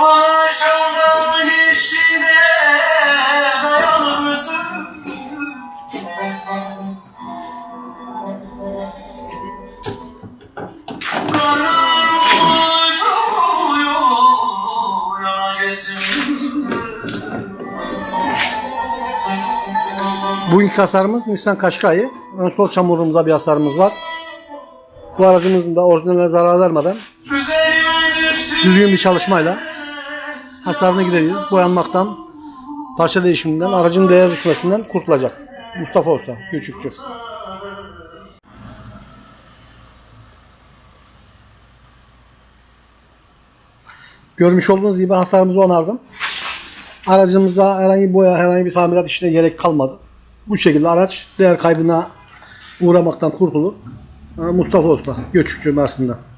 Başımdan dayalı Bugünkü hasarımız Nissan Qashqai. Ön sol çamurumuzda bir hasarımız var. Bu aracımızın da orijinaline zarar vermeden düzgün bir çalışmayla hasarını gideriz. Boyanmaktan, parça değişiminden, aracın değer düşmesinden kurtulacak. Mustafa Usta, Küçükçü. Görmüş olduğunuz gibi hasarımızı onardım. Aracımızda herhangi bir boya, herhangi bir tamirat işine gerek kalmadı. Bu şekilde araç değer kaybına uğramaktan kurtulur. Mustafa Usta, Göçükçü Mersin'den.